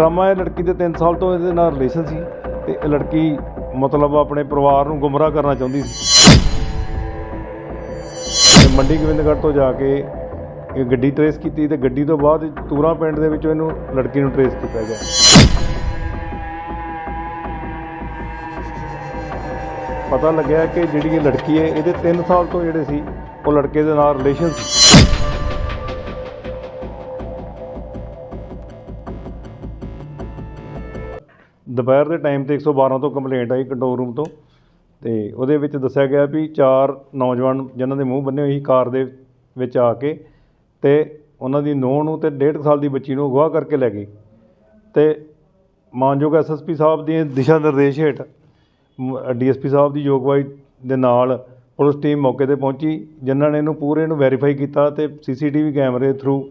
Drama ਇਹ ਲੜਕੀ ਦੇ 3 ਸਾਲ ਤੋਂ ਇਹਦੇ ਨਾਲ ਰਿਲੇਸ਼ਨ ਸੀ ਤੇ ਇਹ ਲੜਕੀ ਮਤਲਬ ਆਪਣੇ ਪਰਿਵਾਰ ਨੂੰ ਗੁੰਮਰਾਹ ਕਰਨਾ ਚਾਹੁੰਦੀ ਸੀ। ਤੇ ਮੰਡੀ ਗੋਬਿੰਦਗੜ੍ਹ ਤੋਂ ਜਾ ਕੇ ਇਹ ਗੱਡੀ ਟਰੇਸ ਕੀਤੀ ਤੇ ਗੱਡੀ ਤੋਂ ਬਾਅਦ ਤੂਰਾ ਪਿੰਡ ਦੇ ਵਿੱਚੋਂ ਇਹਨੂੰ ਲੜਕੀ ਨੂੰ ਟਰੇਸ ਕੀਤਾ ਗਿਆ। ਪਤਾ ਲੱਗਿਆ ਕਿ ਜਿਹੜੀ ਇਹ ਲੜਕੀ ਹੈ, ਇਹਦੇ 3 ਸਾਲ ਤੋਂ ਜਿਹੜੇ ਸੀ, ਉਹ ਲੜਕੇ ਦੇ ਨਾਲ ਰਿਲੇਸ਼ਨ ਸੀ। ਦੁਪਹਿਰ ਦੇ ਟਾਈਮ ਤੇ 112 ਤੋਂ ਕੰਪਲੇਂਟ ਆਈ ਕੰਟਰੋਲ ਰੂਮ ਤੋਂ ਤੇ ਉਹਦੇ ਵਿੱਚ ਦੱਸਿਆ ਗਿਆ ਵੀ ਚਾਰ ਨੌਜਵਾਨ ਜਿਨ੍ਹਾਂ ਦੇ ਮੂੰਹ ਬੰਨੇ ਹੋਏ ਸੀ ਕਾਰ ਦੇ ਵਿੱਚ ਆ ਕੇ ਤੇ ਉਹਨਾਂ ਦੀ ਨੂੰਹ ਨੂੰ ਤੇ 1.5 ਸਾਲ ਦੀ ਬੱਚੀ ਨੂੰ ਅਗਵਾ ਕਰਕੇ ਲੈ ਗਏ ਤੇ ਮਾਨਯੋਗ ਐਸਐਸਪੀ ਸਾਹਿਬ ਦੀ ਦਿਸ਼ਾ ਨਿਰਦੇਸ਼ ਹੇਠ ਡੀਐਸਪੀ ਸਾਹਿਬ ਦੀ ਯੋਗਵਾਈ ਦੇ ਨਾਲ ਪੁਲਿਸ ਟੀਮ ਮੌਕੇ ਤੇ ਪਹੁੰਚੀ, ਜਿਨ੍ਹਾਂ ਨੇ ਇਹਨੂੰ ਪੂਰੇ ਨੂੰ ਵੈਰੀਫਾਈ ਕੀਤਾ ਤੇ ਸੀਸੀਟੀਵੀ ਕੈਮਰੇ ਥਰੂ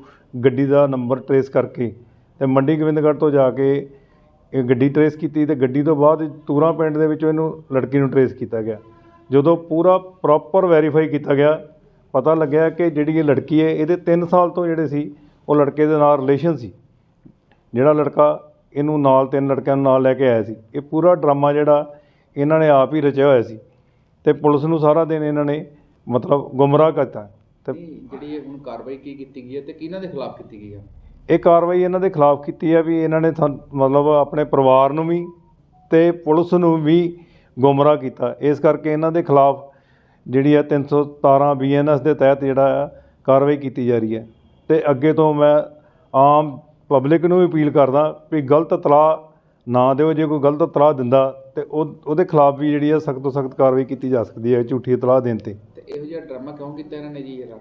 ਗੱਡੀ ਦਾ ਨੰਬਰ ਟਰੇਸ ਕਰਕੇ ਤੇ ਮੰਡੀ ਗੋਬਿੰਦਗੜ੍ਹ ਤੋਂ ਜਾ ਕੇ ਇਹ ਗੱਡੀ ਟਰੇਸ ਕੀਤੀ ਅਤੇ ਗੱਡੀ ਤੋਂ ਬਾਅਦ ਤੂਰਾਂ ਪਿੰਡ ਦੇ ਵਿੱਚੋਂ ਇਹਨੂੰ ਲੜਕੀ ਨੂੰ ਟਰੇਸ ਕੀਤਾ ਗਿਆ। ਜਦੋਂ ਪੂਰਾ ਪ੍ਰੋਪਰ ਵੈਰੀਫਾਈ ਕੀਤਾ ਗਿਆ, ਪਤਾ ਲੱਗਿਆ ਕਿ ਜਿਹੜੀ ਇਹ ਲੜਕੀ ਹੈ, ਇਹਦੇ 3 ਸਾਲ ਤੋਂ ਜਿਹੜੇ ਸੀ, ਉਹ ਲੜਕੇ ਦੇ ਨਾਲ ਰਿਲੇਸ਼ਨ ਸੀ। ਜਿਹੜਾ ਲੜਕਾ ਇਹਨੂੰ ਨਾਲ ਤਿੰਨ ਲੜਕਿਆਂ ਨੂੰ ਨਾਲ ਲੈ ਕੇ ਆਇਆ ਸੀ। ਇਹ ਪੂਰਾ ਡਰਾਮਾ ਜਿਹੜਾ, ਇਹਨਾਂ ਨੇ ਆਪ ਹੀ ਰਚਿਆ ਹੋਇਆ ਸੀ। ਤੇ ਪੁਲਿਸ ਨੂੰ ਸਾਰਾ ਦਿਨ ਇਹਨਾਂ ਨੇ ਮਤਲਬ ਗੁੰਮਰਾਹ ਕਰਤਾ। ਤੇ ਜਿਹੜੀ ਹੁਣ ਕਾਰਵਾਈ ਕੀ ਕੀਤੀ ਗਈ ਹੈ ਤੇ ਕਿਹਨਾਂ ਦੇ ਖਿਲਾਫ ਕੀਤੀ ਗਈ ਹੈ? ਇਹ ਕਾਰਵਾਈ ਇਹਨਾਂ ਦੇ ਖਿਲਾਫ ਕੀਤੀ ਹੈ ਵੀ ਇਹਨਾਂ ਨੇ ਮਤਲਬ ਆਪਣੇ ਪਰਿਵਾਰ ਨੂੰ ਵੀ ਤੇ ਪੁਲਿਸ ਨੂੰ ਵੀ ਗੁੰਮਰਾਹ ਕੀਤਾ। ਇਸ ਕਰਕੇ ਇਹਨਾਂ ਦੇ ਖਿਲਾਫ ਜਿਹੜੀ ਹੈ 317 ਬੀਐਨਐਸ ਦੇ ਤਹਿਤ ਜਿਹੜਾ ਕਾਰਵਾਈ ਕੀਤੀ ਜਾ ਰਹੀ ਹੈ। ਤੇ ਅੱਗੇ ਤੋਂ ਮੈਂ ਆਮ ਪਬਲਿਕ ਨੂੰ ਵੀ ਅਪੀਲ ਕਰਦਾ ਵੀ ਗਲਤ ਇਤਲਾਹ ਨਾ ਦਿਓ ਜੇ ਕੋਈ ਗਲਤ ਇਤਲਾਹ ਦਿੰਦਾ ਤੇ ਉਹ ਉਹਦੇ ਖਿਲਾਫ ਵੀ ਜਿਹੜੀ ਹੈ ਸਖਤ ਤੋਂ ਸਖਤ ਕਾਰਵਾਈ ਕੀਤੀ ਜਾ ਸਕਦੀ ਹੈ ਝੂਠੀ ਇਤਲਾਹ ਦੇਣ ਤੇ। ਤੇ ਇਹੋ ਜਿਹਾ ਡਰਾਮਾ ਕਿਉਂ ਕੀਤਾ ਇਹਨਾਂ ਨੇ ਜੀ ਇਹਦਾ?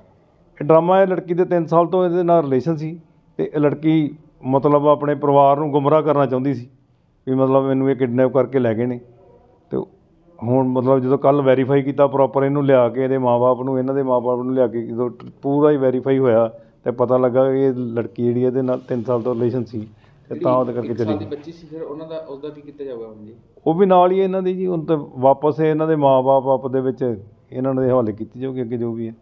ਇਹ ਡਰਾਮਾ ਇਹ ਲੜਕੀ ਦੇ 3 ਸਾਲ ਤੋਂ ਇਹਦੇ ਨਾਲ ਰਿਲੇਸ਼ਨ ਸੀ। ਤੇ ਇਹ ਲੜਕੀ ਮਤਲਬ ਆਪਣੇ ਪਰਿਵਾਰ ਨੂੰ ਗੁੰਮਰਾਹ ਕਰਨਾ ਚਾਹੁੰਦੀ ਸੀ ਵੀ ਮਤਲਬ ਮੈਨੂੰ ਇਹ ਕਿਡਨੈਪ ਕਰਕੇ ਲੈ ਗਏ ਨੇ। ਤੇ ਹੁਣ ਮਤਲਬ ਜਦੋਂ ਕੱਲ ਵੈਰੀਫਾਈ ਕੀਤਾ ਪ੍ਰੋਪਰ ਇਹਨੂੰ ਲਿਆ ਕੇ ਇਹਦੇ ਮਾਪੇ ਨੂੰ ਇਹਨਾਂ ਦੇ ਮਾਪੇ ਨੂੰ ਲਿਆ ਕੇ ਜਦੋਂ ਪੂਰਾ ਹੀ ਵੈਰੀਫਾਈ ਹੋਇਆ ਤੇ ਪਤਾ ਲੱਗਾ ਇਹ ਲੜਕੀ ਜਿਹੜੀ ਇਹਦੇ ਨਾਲ 3 ਸਾਲ ਤੋਂ ਰਿਲੇਸ਼ਨ ਸੀ ਤੇ ਤਾਂ ਉਹਦੇ ਕਰਕੇ ਚਲੀ ਗਈ। ਬੱਚੀ ਸੀ ਫਿਰ ਉਹਨਾਂ ਦਾ ਉਹਦਾ ਕੀ ਕੀਤਾ ਜਾਊਗਾ ਹੁਣ ਜੀ? ਉਹ ਵੀ ਨਾਲ ਹੀ ਇਹਨਾਂ ਦੀ ਜੀ ਹੁਣ ਤੇ ਵਾਪਸ ਇਹਨਾਂ ਦੇ ਮਾਪੇ ਆਪ ਦੇ ਵਿੱਚ ਇਹਨਾਂ ਦੇ ਹਵਾਲੇ ਕੀਤੀ ਜਾਊਗੀ ਅੱਗੇ ਜੋ ਵੀ ਹੈ।